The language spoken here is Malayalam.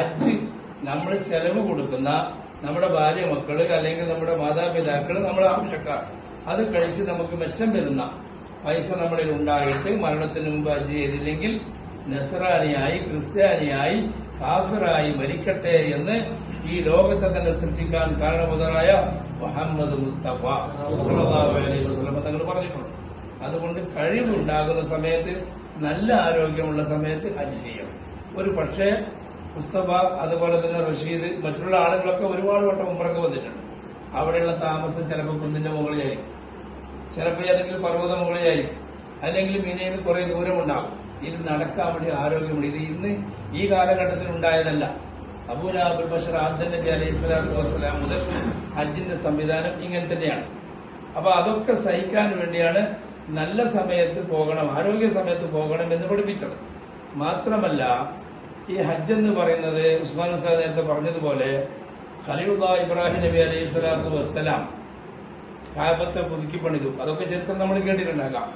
ഹജ്ജ് നമ്മൾ ചെലവ് കൊടുക്കുന്ന നമ്മുടെ ഭാര്യ മക്കൾ അല്ലെങ്കിൽ നമ്മുടെ മാതാപിതാക്കൾ നമ്മുടെ ആവശ്യക്കാർ. അത് കഴിച്ച് നമുക്ക് മെച്ചം വരുന്ന പൈസ നമ്മളിൽ ഉണ്ടായിട്ട് മരണത്തിന് മുമ്പ് ഹജ്ജ് ചെയ്തില്ലെങ്കിൽ നസറാനിയായി ക്രിസ്ത്യാനിയായി കാഫിറായി മരിക്കട്ടെ എന്ന് ഈ ലോകത്തെ തന്നെ സൃഷ്ടിക്കാൻ കാരണമുതലായ മുഹമ്മദ് മുസ്തഫ അലൈഹി തങ്ങൾ പറഞ്ഞിട്ടുണ്ട്. അതുകൊണ്ട് കഴിവുണ്ടാകുന്ന സമയത്ത് നല്ല ആരോഗ്യമുള്ള സമയത്ത് ഹജ്ജ് ചെയ്യണം. ഒരു പക്ഷേ മുസ്തഫ അതുപോലെ തന്നെ റഷീദ് മറ്റുള്ള ആളുകളൊക്കെ ഒരുപാട് വട്ടം ഉമ്രക്ക് വന്നിട്ടുണ്ട്. അവിടെയുള്ള താമസം ചിലപ്പോൾ കുന്നിന്റെ മുകളിലായിരിക്കും. ചിലപ്പോൾ ഏതെങ്കിലും പർവത മുകളിലായിരിക്കും. അല്ലെങ്കിൽ മിനയിൽ കുറെ ദൂരമുണ്ടാകും. ഇത് നടക്കാൻ വേണ്ടി ആരോഗ്യമുണ്ട്. ഇത് ഇന്ന് ഈ കാലഘട്ടത്തിൽ ഉണ്ടായതല്ല. അബൂലാബുൽ ബഷർ ആദ്യ നബി അലൈഹി സ്വലാത്തു വസ്സലാം മുതൽ ഹജ്ജിന്റെ സംവിധാനം ഇങ്ങനെ തന്നെയാണ്. അപ്പൊ അതൊക്കെ സഹിക്കാൻ വേണ്ടിയാണ് നല്ല സമയത്ത് പോകണം ആരോഗ്യ സമയത്ത് പോകണം എന്ന് പഠിപ്പിച്ചത്. മാത്രമല്ല ഈ ഹജ്ജ് എന്ന് പറയുന്നത് ഉസ്മാൻ ഉസ്താദ് നേരത്തെ പറഞ്ഞതുപോലെ ഖലീലുല്ലാ ഇബ്രാഹിം നബി അലൈഹി സ്വലാത്തു വസ്സലാം കാബത്തെ പുതുക്കി പണിതു അതൊക്കെ ചരിത്രം നമ്മൾ കേട്ടിട്ടുണ്ടാകാം.